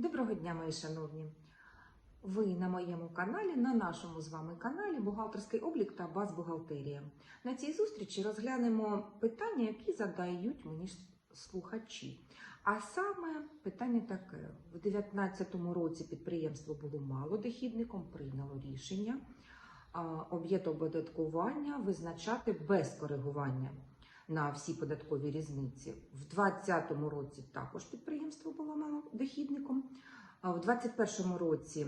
Доброго дня, мої шановні! Ви на моєму каналі, на нашому з вами каналі Бухгалтерський облік та базбухгалтерія. На цій зустрічі розглянемо питання, які задають мені слухачі. А саме питання таке: в 2019 році підприємство було малодохідником, прийняло рішення об'єкт оподаткування визначати без коригування на всі податкові різниці. В 2020 році також підприємство було малодохідником. А в 2021 році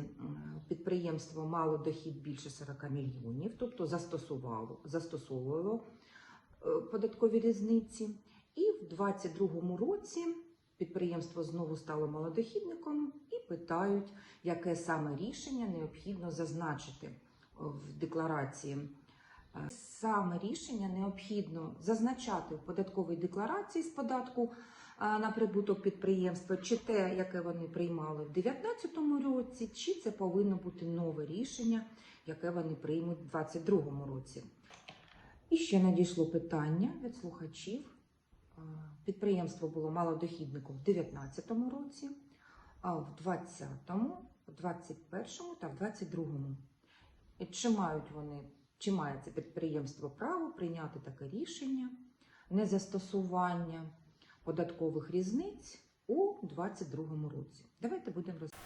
підприємство мало дохід більше 40 мільйонів, тобто застосувало, застосовувало е, податкові різниці. І в 2022 році підприємство знову стало малодохідником і питають, яке саме рішення необхідно зазначити в декларації. Саме рішення необхідно зазначати в податковій декларації з податку на прибуток підприємства, чи те, яке вони приймали в 2019 році, чи це повинно бути нове рішення, яке вони приймуть в 2022 році. І ще надійшло питання від слухачів. Підприємство було малодохідником в 2019 році, а в 2020, 2021 та в 2022. Чи мають вони, чи має це підприємство право прийняти таке рішення незастосування податкових різниць у 2022 році? Давайте будемо розглядати.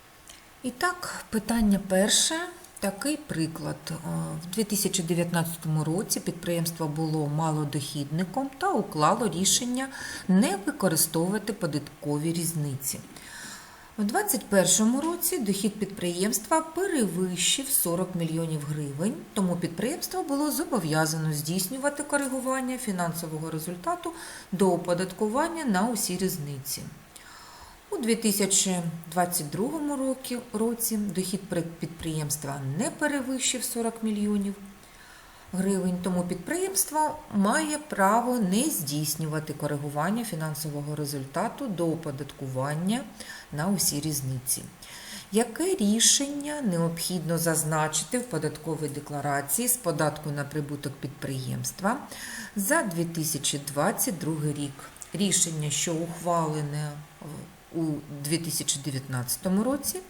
І так, питання перше. Такий приклад. Е, В 2019 році підприємство було малодохідником та уклало рішення не використовувати податкові різниці. У 2021 році дохід підприємства перевищив 40 мільйонів гривень, тому підприємство було зобов'язано здійснювати коригування фінансового результату до оподаткування на усі різниці. У 2022 році, дохід підприємства не перевищив 40 мільйонів гривень, тому підприємство має право не здійснювати коригування фінансового результату до оподаткування на усі різниці. Яке рішення необхідно зазначити в податковій декларації з податку на прибуток підприємства за 2022 рік? Рішення, що ухвалене у 2019 році,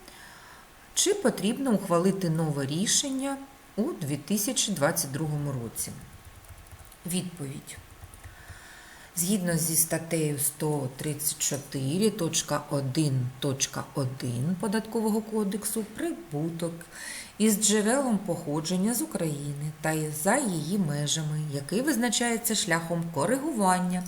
чи потрібно ухвалити нове рішення у 2022 році? Відповідь. Згідно зі статтею 134.1.1 Податкового кодексу, прибуток із джерелом походження з України та за її межами, який визначається шляхом коригування,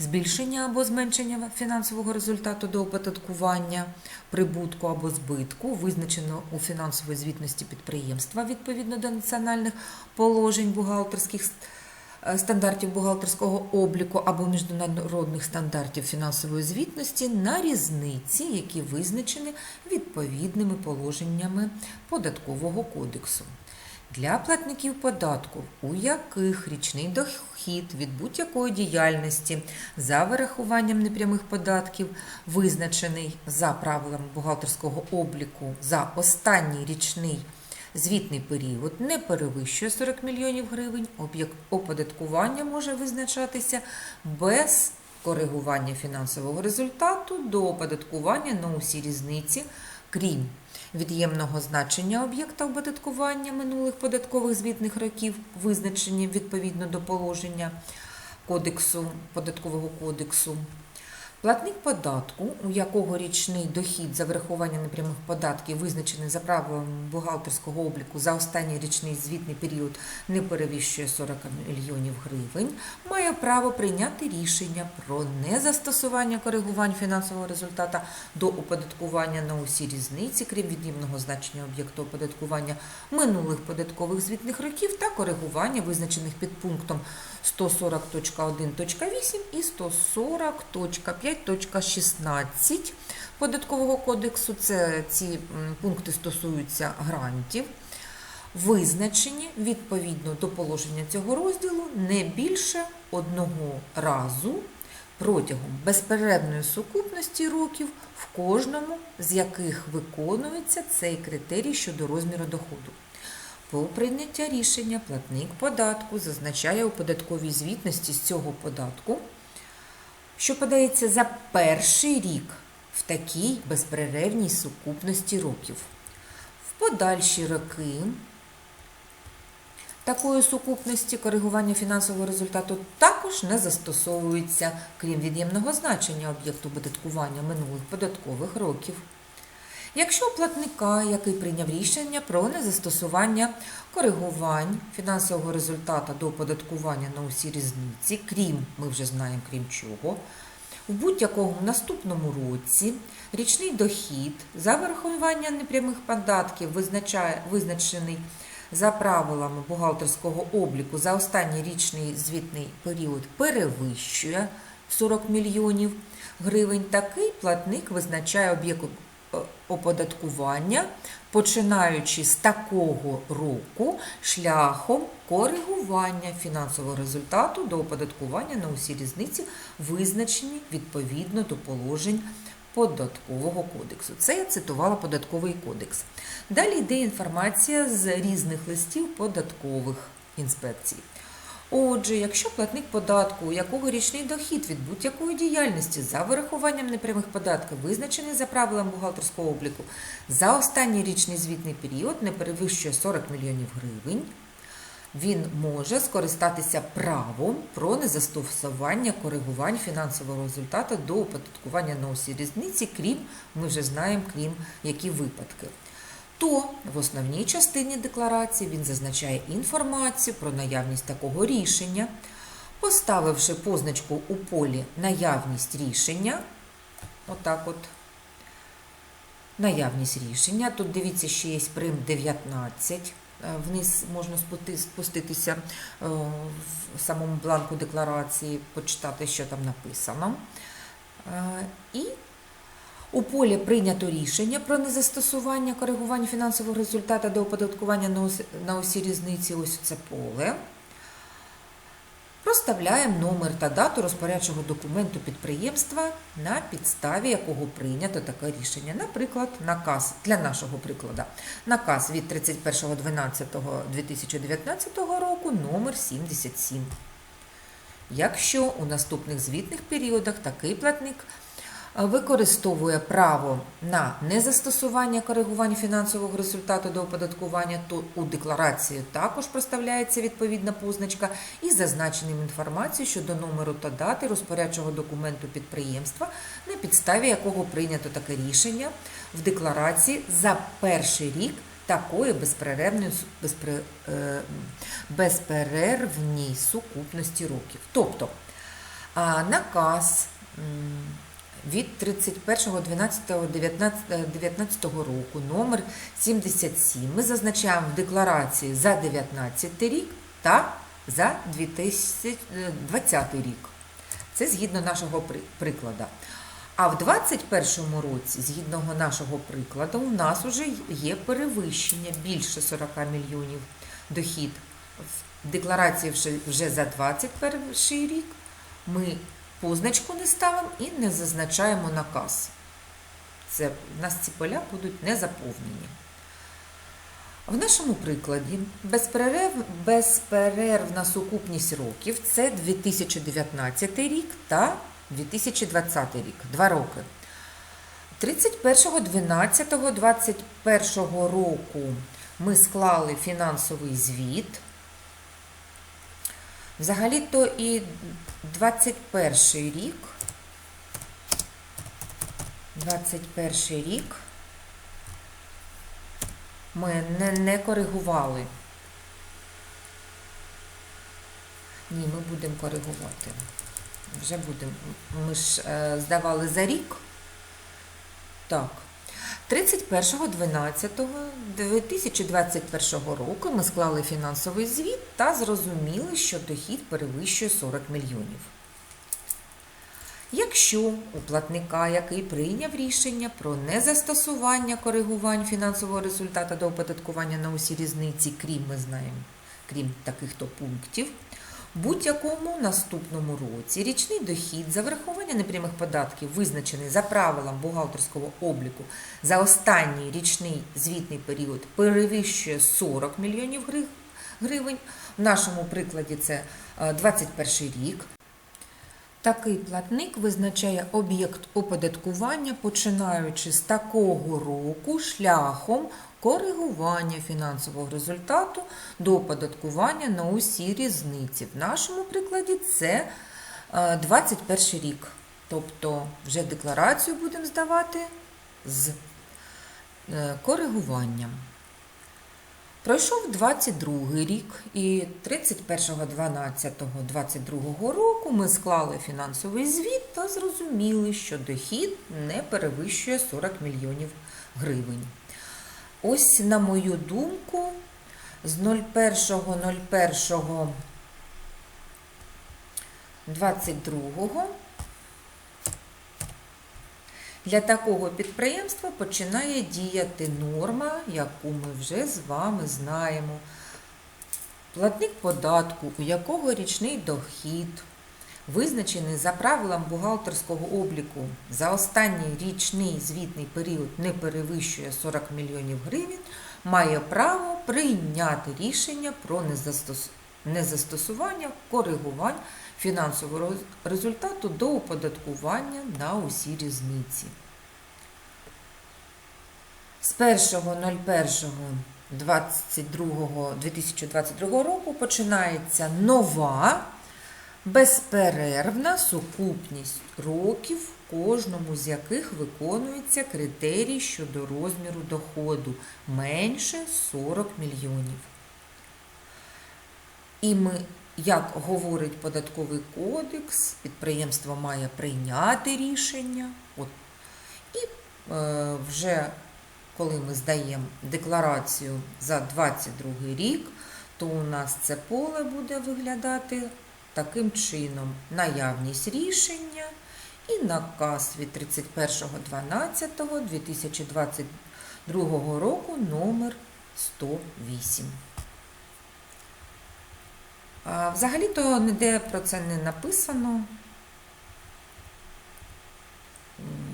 збільшення або зменшення фінансового результату до оподаткування, прибутку або збитку, визначено у фінансовій звітності підприємства відповідно до національних положень бухгалтерських е, стандартів бухгалтерського обліку або міжнародних стандартів фінансової звітності на різниці, які визначені відповідними положеннями податкового кодексу. Для платників податку, у яких річний дохід від будь-якої діяльності за вирахуванням непрямих податків, визначений за правилами бухгалтерського обліку за останній річний звітний період не перевищує 40 мільйонів гривень, об'єкт оподаткування може визначатися без коригування фінансового результату до оподаткування на усі різниці, крім від'ємного значення об'єкта оподаткування минулих податкових звітних років, визначені відповідно до положення кодексу, податкового кодексу. Платник податку, у якого річний дохід за врахування непрямих податків визначений за правилами бухгалтерського обліку за останній річний звітний період не перевищує 40 мільйонів гривень, має право прийняти рішення про незастосування коригувань фінансового результата до оподаткування на усі різниці, крім від'ємного значення об'єкту оподаткування минулих податкових звітних років та коригування, визначених під пунктом 140.1.8 і 140.5.16 податкового кодексу. Це ці пункти стосуються грантів. Визначені відповідно до положення цього розділу не більше одного разу протягом безперервної сукупності років, в кожному з яких виконується цей критерій щодо розміру доходу. По прийняття рішення платник податку зазначає у податковій звітності з цього податку, що подається за перший рік в такій безперервній сукупності років. В подальші роки такої сукупності коригування фінансового результату також не застосовується, крім від'ємного значення об'єкту податкування минулих податкових років. Якщо платника, який прийняв рішення про незастосування коригувань фінансового результату до оподаткування на усі різниці, крім, ми вже знаємо, крім чого, в будь-якому наступному році річний дохід за врахування непрямих податків визначений за правилами бухгалтерського обліку за останній річний звітний період перевищує 40 мільйонів гривень, такий платник визначає об'єкт оподаткування, починаючи з такого року шляхом коригування фінансового результату до оподаткування на усі різниці, визначені відповідно до положень податкового кодексу. Це я цитувала податковий кодекс. Далі йде інформація з різних листів податкових інспекцій. Отже, якщо платник податку, у якого річний дохід від будь-якої діяльності за вирахуванням непрямих податків, визначений за правилами бухгалтерського обліку, за останній річний звітний період не перевищує 40 мільйонів гривень, він може скористатися правом про незастосування коригувань фінансового результату до оподаткування на усі різниці, крім, ми вже знаємо, крім які випадки. То в основній частині декларації він зазначає інформацію про наявність такого рішення, поставивши позначку у полі наявність рішення, отак от, наявність рішення. Тут дивіться, ще є прим 19. Е, Вниз можна спуститися е, в самому бланку декларації, почитати, що там написано. Е, І у полі прийнято рішення про незастосування коригування фінансового результату до оподаткування на усі різниці. Ось це поле. Проставляємо номер та дату розпорядчого документу підприємства, на підставі якого прийнято таке рішення. Наприклад, наказ для нашого прикладу. Наказ від 31.12.2019 року номер 77. Якщо у наступних звітних періодах такий платник використовує право на незастосування коригування фінансового результату до оподаткування, то у декларації також проставляється відповідна позначка із зазначеним інформацією щодо номеру та дати розпорядчого документу підприємства, на підставі якого прийнято таке рішення в декларації за перший рік такої е, безперервній сукупності років. Тобто наказ від 31.12.2019 року номер 77 ми зазначаємо в декларації за 2019 рік та за 2020 рік. Це згідно нашого прикладу. А в 2021 році, згідно нашого прикладу, у нас вже є перевищення більше 40 мільйонів дохід. В декларації вже за 2021 рік ми позначку не ставимо і не зазначаємо наказ. Це, у нас ці поля будуть не заповнені. В нашому прикладі безперерв, безперервна сукупність років це 2019 рік та 2020 рік, два роки. 31.12.21 року ми склали фінансовий звіт. Взагалі-то і 21 рік. 21 рік ми не, не коригували. Ні, ми будемо коригувати. Вже будемо. Ми ж е, здавали за рік. Так. 31.12.2021 року ми склали фінансовий звіт та зрозуміли, що дохід перевищує 40 мільйонів. Якщо у платника, який прийняв рішення про незастосування коригувань фінансового результату до оподаткування на усі різниці, крім ми знаємо, крім таких то пунктів, будь-якому наступному році річний дохід за врахування непрямих податків, визначений за правилам бухгалтерського обліку за останній річний звітний період, перевищує 40 мільйонів гривень. В нашому прикладі це е, 21 рік. Такий платник визначає об'єкт оподаткування, починаючи з такого року шляхом коригування фінансового результату до оподаткування на усі різниці. В нашому прикладі це е, 21 рік. Тобто вже декларацію будемо здавати з е, коригуванням. Пройшов 22 рік і 31.12.22 року ми склали фінансовий звіт та зрозуміли, що дохід не перевищує 40 мільйонів гривень. Ось, на мою думку, з 01.01.22 для такого підприємства починає діяти норма, яку ми вже з вами знаємо. Платник податку, у якого річний дохід визначений за правилам бухгалтерського обліку за останній річний звітний період не перевищує 40 мільйонів гривень, має право прийняти рішення про незастосування коригувань фінансового результату до оподаткування на усі різниці. З 1.01.2022 року починається нова безперервна сукупність років, в кожному з яких виконується критерій щодо розміру доходу менше 40 мільйонів. І ми, як говорить податковий кодекс, підприємство має прийняти рішення. От. І е, вже коли ми здаємо декларацію за 22 рік, то у нас це поле буде виглядати таким чином: наявність рішення і наказ від 31.12.2022 року номер 108. Взагалі-то ніде про це не написано.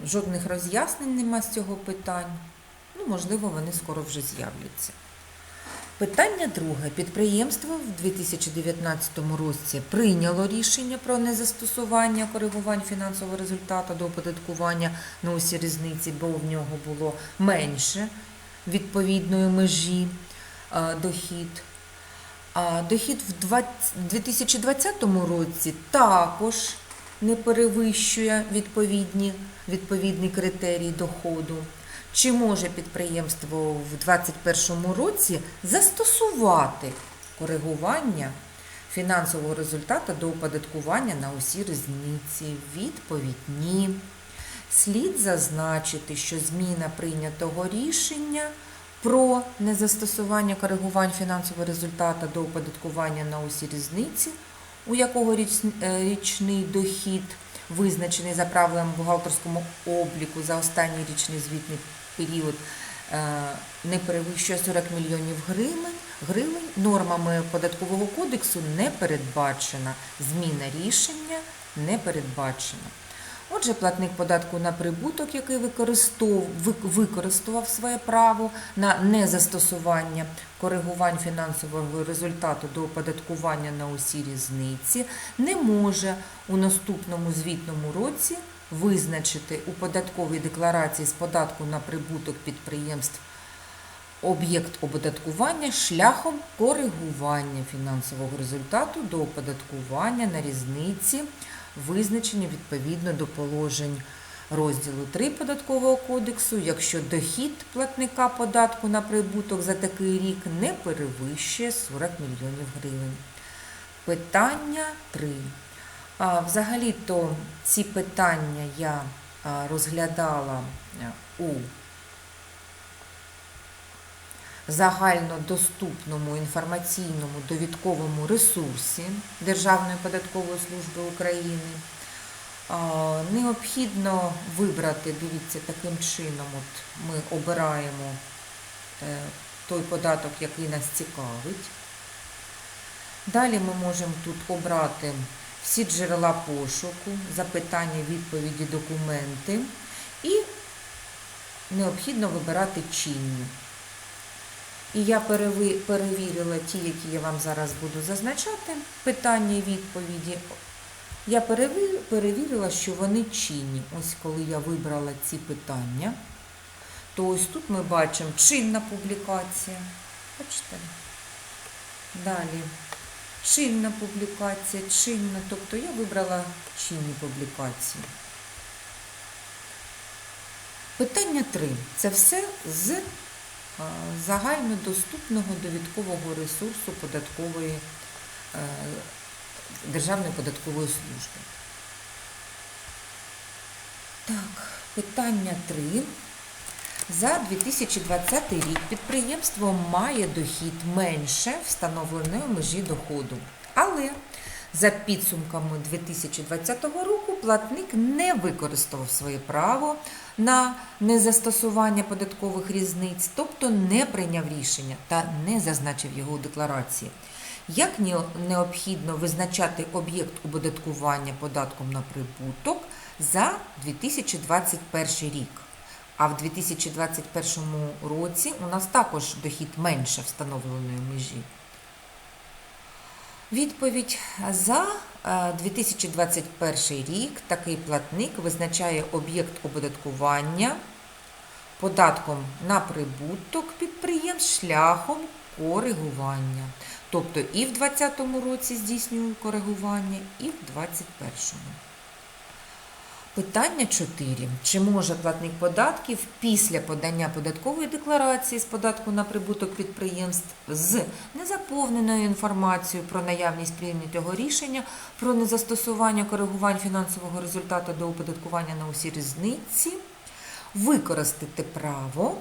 Жодних роз'яснень нема з цього питань. Ну, можливо, вони скоро вже з'являться. Питання друге. Підприємство в 2019 році прийняло рішення про незастосування коригувань фінансового результату до оподаткування на усі різниці, бо в нього було менше відповідної межі дохід. А дохід в 2020 році також не перевищує відповідні, відповідний критерій доходу. Чи може підприємство в 2021 році застосувати коригування фінансового результату до оподаткування на усі різниці? Відповідь ні. Слід зазначити, що зміна прийнятого рішення про незастосування коригувань фінансового результату до оподаткування на усі різниці, у якого е, річний дохід визначений за правилами бухгалтерському обліку за останній річний звітний період е, не перевищує 40 мільйонів гривень, гривень, нормами податкового кодексу не передбачена. Зміна рішення не передбачена. Отже, платник податку на прибуток, який використов, використовував своє право на незастосування коригувань фінансового результату до оподаткування на усі різниці, не може у наступному звітному році визначити у податковій декларації з податку на прибуток підприємств об'єкт оподаткування шляхом коригування фінансового результату до оподаткування на різниці, визначені відповідно до положень розділу 3 податкового кодексу, якщо дохід платника податку на прибуток за такий рік не перевищує 40 мільйонів гривень. Питання 3. Взагалі-то ці питання я розглядала а, у загальнодоступному інформаційному довідковому ресурсі Державної податкової служби України. Необхідно вибрати, дивіться, таким чином, от ми обираємо е, той податок, який нас цікавить. Далі ми можемо тут обрати всі джерела пошуку, запитання, відповіді, документи і необхідно вибирати чинні. І я перевірила ті, які я вам зараз буду зазначати, питання і відповіді. Я перевірила, що вони чинні. Ось коли я вибрала ці питання, то ось тут ми бачимо чинна публікація. Бачите? Далі. Чинна публікація, чинна, тобто я вибрала чинні публікації. Питання 3. Це все з е, загальнодоступного довідкового ресурсу податкової е, Державної податкової служби. Так, питання 3. За 2020 рік підприємство має дохід менше встановленої межі доходу. Але за підсумками 2020 року платник не використав своє право на незастосування податкових різниць, тобто не прийняв рішення та не зазначив його у декларації. Як необхідно визначати об'єкт оподаткування податком на прибуток за 2021 рік? А в 2021 році у нас також дохід менше встановленої межі. Відповідь за е, 2021 рік такий платник визначає об'єкт оподаткування податком на прибуток підприємств шляхом коригування. Тобто і в 2020 році здійснює коригування, і в 2021. Питання 4. Чи може платник податків після подання податкової декларації з податку на прибуток підприємств з незаповненою інформацією про наявність прийнятого рішення про незастосування коригувань фінансового результату до оподаткування на усі різниці використати право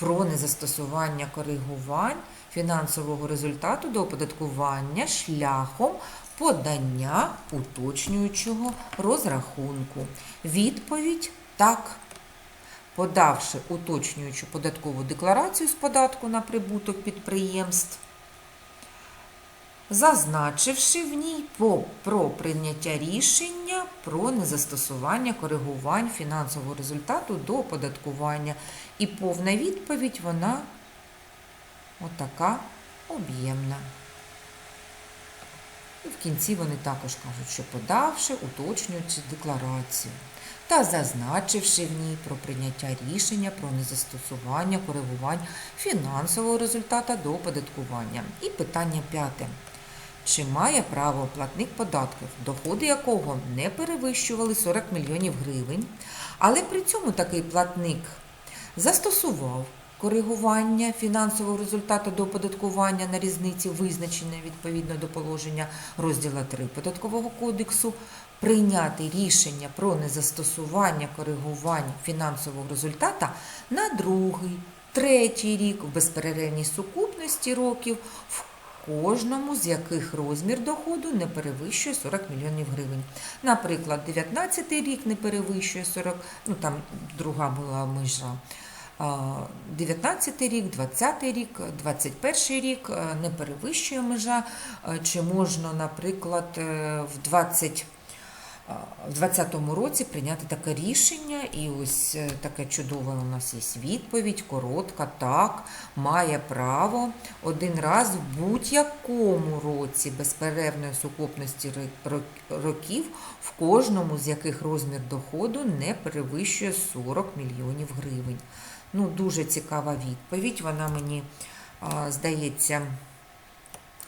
про незастосування коригувань фінансового результату до оподаткування шляхом подання уточнюючого розрахунку. Відповідь так. Подавши уточнюючу податкову декларацію з податку на прибуток підприємств, зазначивши в ній про прийняття рішення про незастосування коригувань фінансового результату до оподаткування. І повна відповідь вона отака об'ємна. І в кінці вони також кажуть, що подавши уточнюючи декларацію та зазначивши в ній про прийняття рішення про незастосування коригувань фінансового результату до оподаткування. І питання п'яте. Чи має право платник податків, доходи якого не перевищували 40 мільйонів гривень, але при цьому такий платник застосував коригування фінансового результату до оподаткування на різниці, визначеної відповідно до положення розділу 3 Податкового кодексу, прийняти рішення про незастосування коригувань фінансового результату на другий, третій рік в безперервній сукупності років, в кожному з яких розмір доходу не перевищує 40 мільйонів гривень. Наприклад, 19 рік не перевищує 40, ну там друга була межа. А, 19 рік, 20 рік, 21 рік е, не перевищує межа. Е, Чи можна, наприклад, е, в 20 в 2020 році прийняти таке рішення, і ось таке чудове у нас є відповідь, коротка, так, має право один раз в будь-якому році безперервної сукупності років, в кожному з яких розмір доходу не перевищує 40 мільйонів гривень. Ну, дуже цікава відповідь. Вона мені здається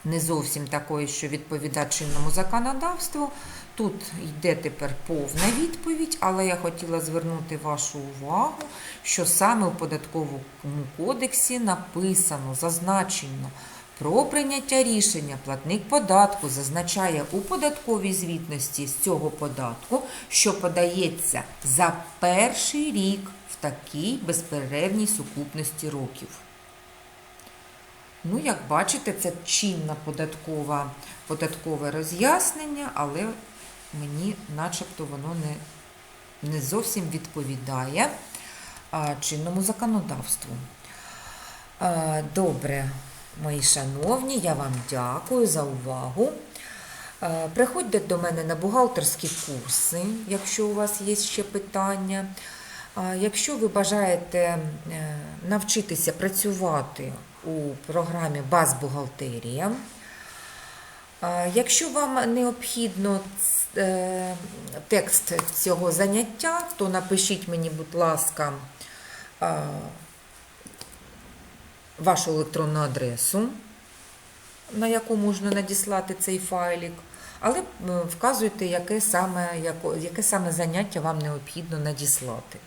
не зовсім такою, що відповідає чинному законодавству. Тут йде тепер повна відповідь, але я хотіла звернути вашу увагу, що саме у податковому кодексі написано, зазначено про прийняття рішення платник податку зазначає у податковій звітності з цього податку, що подається за перший рік в такій безперервній сукупності років. Ну, як бачите, це чинна податкова, податкове роз'яснення, але мені начебто воно не, не зовсім відповідає а, чинному законодавству. А, Добре, мої шановні, я вам дякую за увагу. Е, Приходьте до мене на бухгалтерські курси, якщо у вас є ще питання. Якщо ви бажаєте е, навчитися працювати у програмі Баз бухгалтерія, Якщо вам необхідно е, текст цього заняття, то напишіть мені, будь ласка, вашу електронну адресу, на яку можна надіслати цей файлік, але е, вказуйте, яке саме, яке саме заняття вам необхідно надіслати.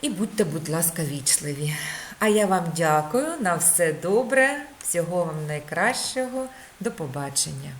І будьте, будь ласка, вічливі. А я вам дякую. На все добре. Всього вам найкращого. До побачення.